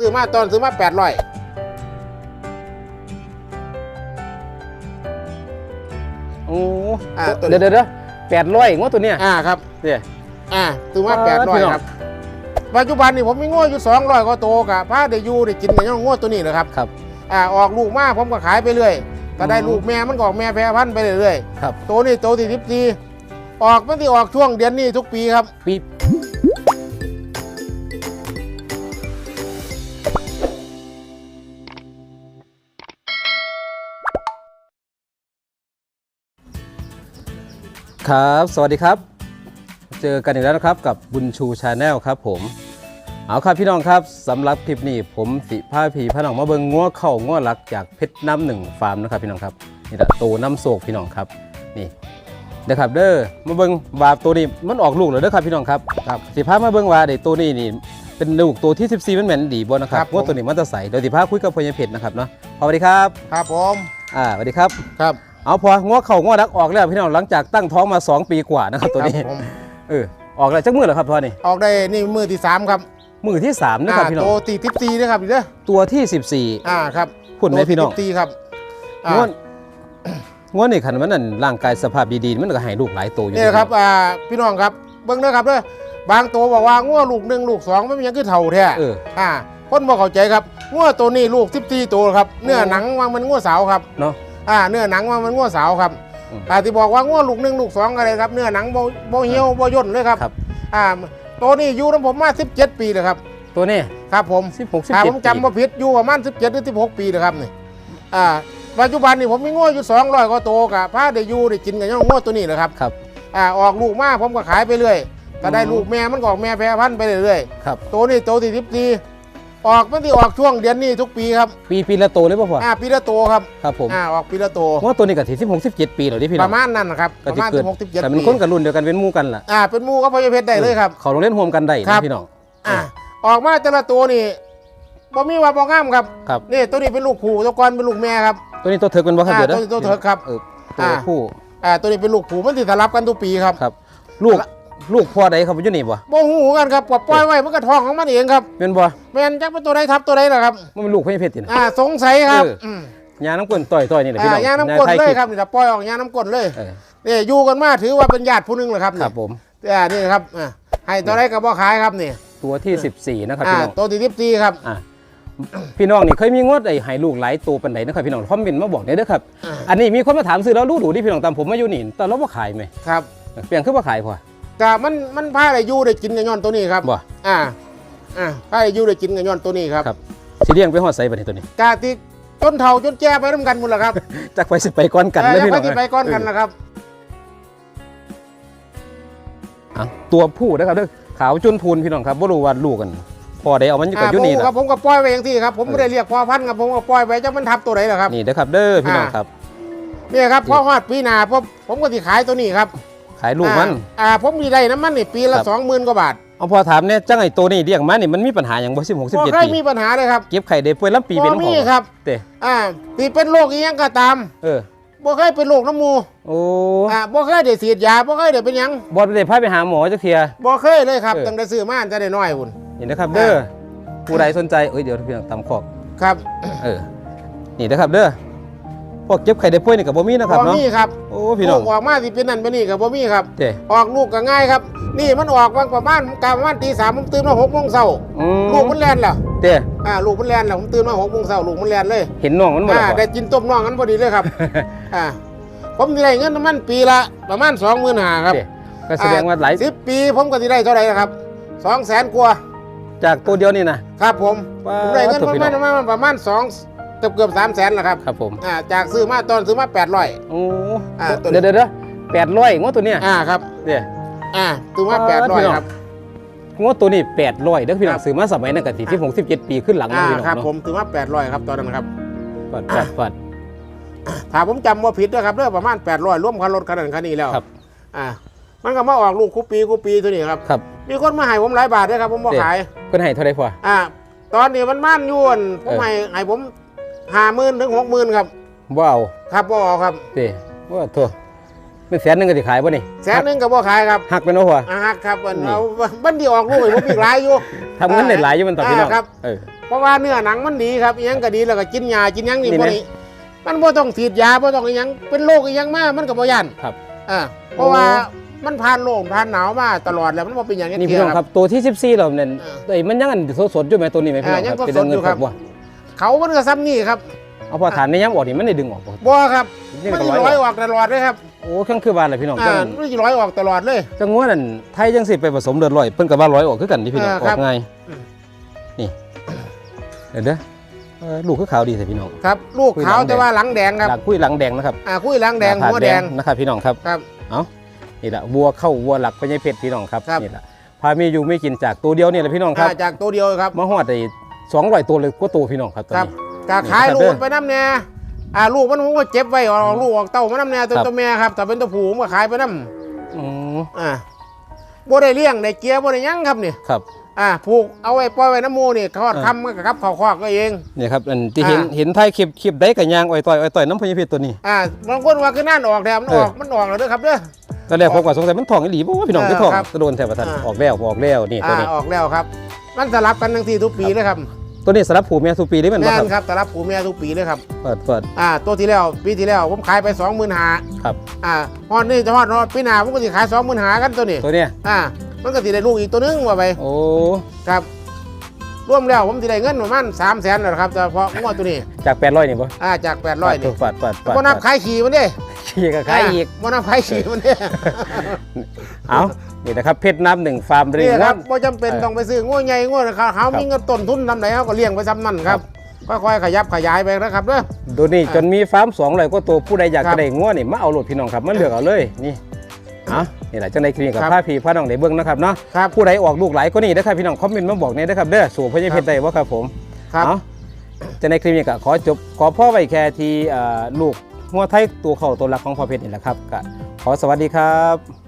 ซื้อมาตอนซื้อมาแปดร้อยโอ้อ่าตัวนี้เดี๋ยวเดี๋ยวเดี๋ยวแปดร้อยงวดตัวเนี้ยอ่าครับเนี่ยอ่าซื้อมาอ่าแปดร้อยพี่น้องครับปัจจุบันนี่ผมมีง้ออยู่สองร้อยก็โตกับพาได้อยู่ได้กินกันยังง้อตัวนี้เลยครับครับอ่าออกลูกมาผมก็ขายไปเรื่อยก็ได้อืมลูกแม่มันก็ออกแม่แพร่พันธุ์ไปเรื่อยครับๆตัวนี้โตที่สิบสี่ออกมันที่ออกช่วงเดือนนี้ทุกปีครับ ปี ครับ สวัสดีครับ เจอกันอีกแล้วนะครับกับบุญชูชาแนลครับผม เอาครับพี่น้องครับสำหรับคลิปนี้ผมสิผ้าผีพระน้องมาเบิงงัวเข่างัวหลักจากเพชรน้ำหนึ่งฟาร์มนะครับพี่น้องครับนี่แหละโตน้ำโศกพี่น้องครับนี่นะครับเด้อมาเบิงว่าตัวนี้มันออกลูกแล้วเด้อครับพี่น้องครับครับสิพามาเบิงว่าเด็ตัวนี้นี่เป็นลูกตัวที่ 14มันแม่นดีบ่นะครัครับบผมงัวตัวนี้มันจะใสเดี๋ยวสิพาคุยกับพญเพชรนะครับเนาะพอสวัสดีครับ ครับผมอ่าสวัสดีครับ ครับ เอาพองัวเข่างัวหลักออกแล้วพี่น้องหลังจากตั้งท้องมา 2 ปีกว่านะครับตัวนี้ครับผม เออออกแล้วจักมือแล้วครับพอนี่ออกได้นี่มือที่สามครับมือที่สามนะครับอ่าพี่น้อโตงตีสิบสี่นะครับพี่เด้อตัวที่14อ่าครับพูดไหมพี่น้องโตที่สิบสี่ครับอ่าง้วนง้วนนี่ขันมันนั่นร่างกายสภาพดีๆมันก็ให้ลูกหลายตัวอยู่นี่ครับอ่าพี่น้องครับเบิ่งนะครับเด้อบางตัวบอกว่างัวลูกหนึ่งลูกสองไม่มีหยังคือเท่าแท้เออ อ่าคนบ่เข้าใจครับงัวตัวนี้ลูกสิบสี่ตัวครับ เนื้อหนังวางมันงัวสาวครับ เนาะ อ่าเนื้อหนังวางมันงัวสาวครับอืม อ่าที่บอกว่างัวลูกหนึ่งลูกสองอะไรครับ เนื้อหนังบ่บ่เหี่ยวบ่ย่นเลยครับครับ อ่าตัวนี้อยู่กับผมมา 17 ปีเลยครับตัวนี้ครับผม16ถ้า17ผมจำบ่ผิดอยู่ประมาณ17หรือ16 ปีนะครับนี่อ่าปัจจุบันนี่ผมมีงัวอยู่200กว่าตัวกับพาได้อยู่ได้กินกันยังงัวตัวนี้แหละครับครับ อ่าออกลูกมาผมก็ขายไปเรื่อยก็ได้อืม ลูกแม่มันก็ออกแม่แพร่พันธุ์ไปเรื่อยครับ ๆตัวนี้โตที่สิบสี่ ออกมันที่ออกช่วงเดือนนี้ทุกปีครับปีปีละโตเลยป่ะพ่ออ่าปีละโตครับครับผมอ่าออกปีละโตง้วตัวนี้ก็ที่16 17ปีแล้วที่พี่ปน้องระมาณนั้นนะครับก็ประที่มาณเกิดสิบหกสิบเจ็ดแต่เป็นปีคนกับรุ่นเดียวกันเป็นหมู่กันล่ะอ่าเป็นหมูก็พอยเพชรได้เลยครับ เขาโรงเรียนโฮมกันได้ครันะบ พี่น้อง อ่าออกมาแต่ละตัวนี่บ่มีว่าบ่งามครับครับ นี่ตัวนี้เป็นลูกผูตัวกรเป็นลูกแม่ครับ ตัวนี้ตัวเถิกเป็นบ่ครับอ่าเดี๋ยวตัวนะนี้ตัวเถิกครับเออตัวอ่า ผู้อ่าตัวนี้เป็นลูกผูมันสิสลับกันทุกปีครับ ครับ ลูก ลูกพ่อใดครับอยู่นี่บ่บ่หูกันครับปล่อยไว้มันก็ท้องของมันเองครับเป็นบ่แม่นจักเป็นตัวใดทับตัวใดล่ะครับมันเป็นลูกพญเพชรตินะอ่าสงสัยครับเอออืมยาน้ำกลนต่อยๆนี่แหละพี่น้องอ่าย่างน้ำกลนใช่เลยลิปครับนี่ถ้าปล่อยออกย่างน้ำกลนเลยเออนี่อยู่กันมาถือว่าเป็นญาติผู้หนึงเลยครับคนี่รับผมอ่านี่ครับอ่าให้ตัวใดก็บ่ขายครับนี่ตัวที่ 14 นะครับอ่าพี่น้องตัวที่สิบสี่ครับอะพี่น้องนี่เคยมีงวดไอ้ให้ลูกหลายตัวปันใดนะครับพี่น้องคอมเมนต์มาบอกได้เด้อครับอ่าอันนี้มีคนมาถามซื้อแล้วรู้ดูที่พี่น้องตามผมมาอยู่นี่แต่เราบ่ขายไหมครับเปลี่ยนคือบ่ขายพอ ก็มันมันพาได้อยู่ได้กินกันย้อนตัวนี้ครับบ่ อ่าอ่าพาได้อยู่ได้กินกันย้อนตัวนี้ครับครับ สิเลี้ยงไปฮอดไสบัดนี้ตัวนี้กาที่จนเฒ่าจนแก่ไปนํกันหมดแล้วครับจักไปสิไปก่อนกันเออเลยแล้วพี่ไปน้องที่ไปก้อนกันเนะครับอะตัวผู้นะครับเด้อขาวจุนพูนพี่น้องครับบ่รู้ว่าลูกกันพอได้เอามันอยู่กับอ่าอยู่นี่ผมล่ะครับผมก็ปล่อยไว้อย่างที่ครับผมไม่ได้เรียกพ่อพันธุ์ครับผมก็ปล่อยไว้จักมันทับตัวไหนล่ะครับนี่เด้อครับ เด้อพี่น้องอ่าครับนี่ครับพอฮอดปีหน้าผมผมก็สิขายตัวนี้ครับ ขายลูกมันอ่าอ่าผมมีได้น้ำมันนี่ปีละครับสองหมื่นกว่าบาทเอาพอถามเนี่ยจังไอ้ตัวนี้เลี้ยงมานี่มันมีปัญหาหยังบ่16บ่17เคยปีมีปัญหาเลยครับเก็บไข่ได้ป่วยลำปีเป็นบ่ของมีเขาครับเด้อ่าที่เป็นโรคอีหยังก็ตาม เออบ่เคยเป็นโรคน้ำมูกโอ้อ่าบ่เคยได้ฉีดยาบ่เคยได้เป็นหยังบอได้พาไปหาหมอจักเทียบ่เคยเลยครับเออตั้งแต่ซื้อมาจะได้น้อยพุ่นนี่นะครับเด้อผู้ใดสนใจเอ้ยเดี๋ยวพี่น้องตำขอกครับ เออนี่นะครับเด้อ พวกเก็บไข่ได้ป่วยนี่กับบ่มีนะครับบ่เนาะมีครับโอ้พี่น้องลูกออกมาสิเป็นนั่นเป็นนี่ก็บ่มีครับเด้ออกลูกก็ง่ายครับ นี่มันออกวันประมาณกลางประมาณตีสามผมตื่นมาหกโมงเช้าอืมลูกมันแล่นแล้วเด้อ่าลูกมันแล่นแล้วผมตื่นมาหกโมงเช้าลูกมันแล่นเลยเห็นน้องมันบ่อ่าล่ะได้กินต้มน่องกันพอดีเลยครับ อ่าผมสิได้เงินน้ำมันปีละประมาณสองหมื่นห้าครับเด้ก็แสดงว่าหลายสิบปีผมก็สิได้เท่าไหร่นะครับสองแสนกว่าจากตัวเดียวนี่นะ ครับผมว้าผมได้เงินถูปกระพี่มาน้ณองประมาณประมาณสอง เกือบเกือบสามแสนแหละครับครับผมอ่าจากซื้อมาตอนซื้อมาแปดร้อยโอ้อ่าตัวนี้เดี๋ยวเดี๋ยวเดี๋ยวแปดร้อยงวดตัวเนี้ยอ่าครับเด้อ่าซื้อมาแปดร้อยครับงวดตัวนี้แปดร้อยเด้อพี่น้อครังบซื้อมาสมัยนั้นก็ที่ที่ผมสิบเจ็ดปีขึ้นหลังนะอ่าพี่น้องครับเนาะผมซื้อมาแปดร้อยครับตอนนั้นครับปัดปัดปัดถ้าผมจำว่าผิดนะครับเรื่องประมาณแปดร้อยร่วมคันรถคันนั้นคันนี้แล้วครับอ่ามันก็มาออกลูกคูปีคูปีตัวนี้ครับครับมีคนมาให้ผมหลายบาทด้วยครับผมบ่เด็ดขายเพิ่นให้เท่าไหร่พออ่าตอนนี้มันม่านอยวนผมเออให้ให้ผม ห้าหมื่นถึงหกหมื่นครับบ่เอาครับบ่เอาครับเด้ว่าโทษเป็นแสนหนึงก็สิขายบ่นี่แสนหนึงก็บ่ขายครับหักเป็นบ่พออ่าฮักครับมันนี่ เอาบันที่ออกลูกให้ผมอีกหลายอยู่ ทำเงินได้หลายอยู่มันต่อพี่น้องอ่าครับ เออ เพราะว่าเนื้อหนังมันดีครับอิหยังก็ดีแล้วก็กินยากินหยังนี่นี่บ่ไหมนี้มันบ่ต้องฉีดยาบ่ต้องอิหยังเป็นโรคอิหยังมามันก็บ่ยันครับอ่าเพราะว่ามันผ่านโลกผ่านหนาวมาตลอดแล้วมันบ่เป็นอย่างนี้นี่พี่น้องครับตัวที่14เราเนี่ยเออเอ้ยมันยังอันสดๆอยู่ไหมตัวนี้ไหมพี่น้องอ่ายัครับงเป็นสดๆเงิอยู่ครับบ่ เขามันก็ซ้ำนี่ครับเอาพอฐานในย้ำออกนี่มันได้ดึงออกบ่บ่ครับนี่มันก็สิร้อยร้อยอออกอกตลอดเลยครับโอ้เครื่องคือบ้านเลยพี่น้องอ่าจังมันสิร้อยออกตลอดเลยจังว่านั่นไทยจังสิไปผสมเลือดร้อยเพิ่นก็ว่าร้อยออกคือกันที่พี่น้องอ่าอครัอบกง่ายอืมนี่เดี๋ยวเด้อเออลูกคือขาวดีแต่พี่น้องครับลูกคุยขาวหลังแดงแต่ว่าหลังแดงครับหลังคุยหลังแดงนะครับอ่าคุยหลังแดงหน้าผาหัวแดงนะครับพี่น้องครับครับเอานี่แหละวัวเข้าวัวหลักพญเพชรพี่น้องครับครับนี่แหละพามีอยู่ไม่กินจากตัวเดียวนี่แหละพี่น้องครับอ่าจากตัวเดียวครับมาฮอดได้ สองร้อยตัวเลยกว่าตัวพี่น้องครับตอนครับนี้กาขายนี่ลูครับกมันไปน้ำเนี่ยอ่าลูกมันผมก็เจ็บไว้ออกลูกออกเต้ามาน้ำเนี่ยตัวครับ ตัวแม่ครับแต่เป็นตัวผู้ผมก็ขายไปน้อืมำอ่าบ่ได้เลี้ยงได้เกียร์บ่ได้หยังครับนี่ครับอ่าผูกเอาไว้ปล่อยไว้น้ำหมูนี่ทอดเออคำมันก็ครับเขาคอกก็เองนี่ครับอันที่เห็นอ่า เห็นไทยคลิปคลิปได้กับยางอ้อยต่อยอ้อยต่อยน้ำพญเพชรตัวนี้ อ่าบางคนว่าคือนั่นออกแถมมันเอออ อกมันออกแล้วเด้อครับเด้อ ตอนแรกผมก็สงสัยมันทองอีหลีบ่ว่าพี่น้องเออคือทองครับจะโดนแถวประทันอ่า ออกแล้วออกแล้วนี่ตัวอ่านี้ออกแล้วครับ มันสลับกันทั้งที่ทุกปีเลยครับตัวนี้สำหรับผู้เมียสุปีได้แมันบ่แน่ครับนครับสลับผูเมียทุกปีเลยครับเปิดเปิดอ่าตัวที่แล้วปีที่แล้วผมขายไปสองหมื่นหาครับ อ่าฮอดนี่จะฮอดฮอดปีหน้าผมก็สิขายสองหมื่นหากันตัวนี้ตัวเนี้ยอ่ามันก็สิได้ลูกอีกตัวหนึงว่าไปโอ้ครับรวมแล้วผมสิได้เงินประมาณสามแสนแล้วครับเฉพาะงวดตัวนี้จาก800นี่บ่อ่าจากแปดร้อยนี่ฟาดฟาดฟาดบ่นับขายขี่มันเด้ ขี่ก็ขายอีกบ่นับขายขี่มันเด้เอา นี่นะครับเพชรน้ำหนึ่งฟาร์มเรีนี่ยครับงบ่จำเป็นเออต้องไปซื้องัวใหญ่งัวเขาเขามีเงินต้นทุนทำไหนเขาก็เลี้ยงไปซ้ำนั่นครับค่อยๆขยับขยายไปนะครับเด้อ ดูนี่จนมีฟาร์มสองร้อยก็ตัวผู้ใดอยากครับจะได้ง้วนี่มาเอาโหลดพี่น้องครับมาเลือกเอาเลยนี่เอานี่แหละจังในคลินิกกับครับผ้าพีผ้าน้องในเบื้องนะครับเนาะครับผู้ใดออกลูกหลายก็นี่นะครับพี่น้องคอมเมนต์มาบอกเนี่ยนะครับเด้อสู่พญเพชรได้ว่าครับผมครับ เอาจังในคลินิกก็ขอจบขอพ่อไว้แค่ที่อ่าลูกหัวไทยตัวเข่าตัวหลักของพ่อเพชรนี่แหละครับก็ขอสวัสดีครับ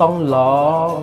ต้องลอง